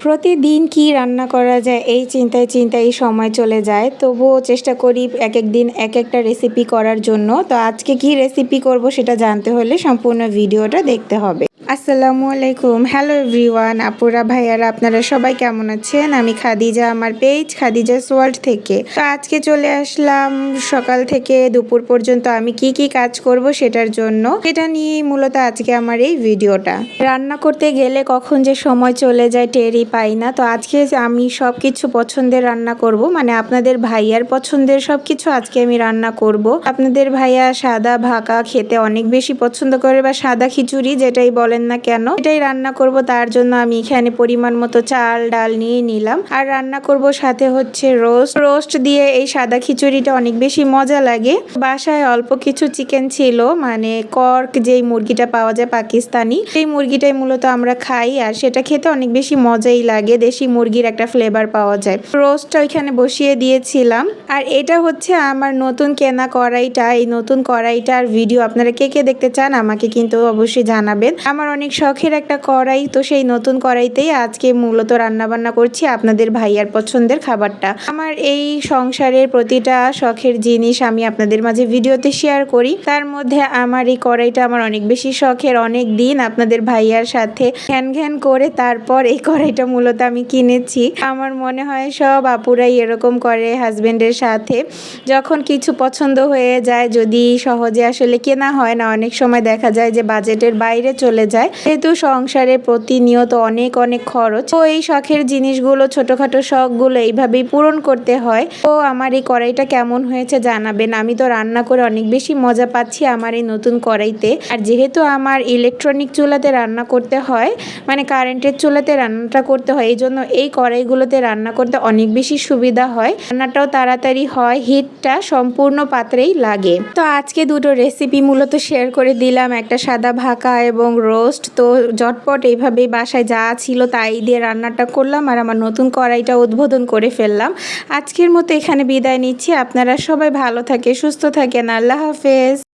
প্রতিদিন কি রান্না করা যায়? এই চিন্তায় চিন্তায় সময় চলে যায়। তবুও চেষ্টা করি এক এক দিন এক একটা রেসিপি করার জন্য। তো আজকে কি রেসিপি করব সেটা জানতে হলে সম্পূর্ণ ভিডিওটা দেখতে হবে। আসসালামু আলাইকুম। হ্যালো এভরিওয়ান আপুরা, ভাইয়ারা, আপনারা সবাই কেমন আছেন? আমি খাদিজা, আমার পেজ খাদিজা ওয়ার্ল্ড থেকে। তো আজকে চলে আসলাম সকাল থেকে দুপুর পর্যন্ত আমি কি কি কাজ করব সেটার জন্য। এটা নিয়েই মূলত আজকে আমার এই ভিডিওটা। রান্না করতে গেলে কখন যে সময় চলে যায় টেরই পাই না। তো আজকে আমি সব কিছু পছন্দের রান্না করব। মানে আপনাদের ভাইয়ার পছন্দের সব কিছু আজকে আমি রান্না করব। আপনাদের ভাইয়া সাদা ভাকা খেতে অনেক বেশি পছন্দ করে বা সাদা খিচুড়ি যেটাই বলেন না কেন? এটাই রান্না করব, তার জন্য আমি এখানে পরিমাণ মতো চাল, ডাল নিয়ে নিলাম। আর রান্না করব সাথে হচ্ছে রোস্ট। রোস্ট দিয়ে এই সাদা খিচুড়িটা অনেক বেশি মজা লাগে। বাসায় অল্প কিছু চিকেন ছিল মানে কর্ক যেই মুরগিটা পাওয়া যায় পাকিস্তানি, সেই মুরগিটাই মূলত আমরা খাই। আর সেটা খেতে অনেক বেশি মজাই লাগে, দেশি মুরগির একটা ফ্লেভার পাওয়া যায়। রোস্টটা ওইখানে বসিয়ে দিয়েছিলাম। আর এটা হচ্ছে আমার নতুন কেনা কড়াইটা। এই নতুন কড়াইটার ভিডিও আপনারা কে কে দেখতে চান আমাকে কিন্তু অবশ্যই জানাবেন। আমার অনেক শখের একটা কড়াই, তো সেই নতুন কড়াইতেই আজকে মূলত রান্না বান্না করছি আপনাদের ভাইয়ার পছন্দের খাবারটা। আমার এই সংসারের প্রতিটা শখের জিনিস আমি আপনাদের মাঝে ভিডিওতে শেয়ার করি। তার মধ্যে আমার এই কড়াইটা আমার অনেক বেশি শখের, অনেক দিন আপনাদের ভাইয়ার সাথে ঘ্যান ঘ্যান করে তারপর এই কড়াইটা মূলত আমি কিনেছি। আমার মনে হয় সব আপুরাই এরকম করে হাজবেন্ডের সাথে। যখন কিছু পছন্দ হয়ে যায়, যদি সহজে আসলে কেনা হয় না, অনেক সময় দেখা যায় যে বাজেটের বাইরে চলে যায়। যেহেতু সংসারে প্রতিনিয়ত অনেক অনেক খরচ, তো এই শখের জিনিসগুলো, ছোটোখাটো শখগুলো এইভাবেই পূরণ করতে হয়। তো আমার এই কড়াইটা কেমন হয়েছে জানাবেন। আমি তো রান্না করে অনেক বেশি মজা পাচ্ছি আমার এই নতুন কড়াইতে। আর যেহেতু আমার ইলেকট্রনিক চুলাতে রান্না করতে হয় মানে কারেন্টের চুলাতে রান্নাটা করতে হয় এই জন্য এই কড়াইগুলোতে রান্না করতে অনেক বেশি সুবিধা হয়। রান্নাটাও তাড়াতাড়ি হয়, হিটটা সম্পূর্ণ পাত্রেই লাগে। তো আজকে দুটো রেসিপি মূলত শেয়ার করে দিলাম। একটা সাদা ভাকা এবং রোস্ট তো জটপট এইভাবেই বাসায় যা ছিল তাই দিয়ে রান্নাটা করলাম আর আমার নতুন কড়াইটা উদ্বোধন করে ফেললাম। আজকের মতো এখানে বিদায় নিচ্ছি। আপনারা সবাই ভালো থাকে সুস্থ থাকেন। আল্লাহ হাফেজ।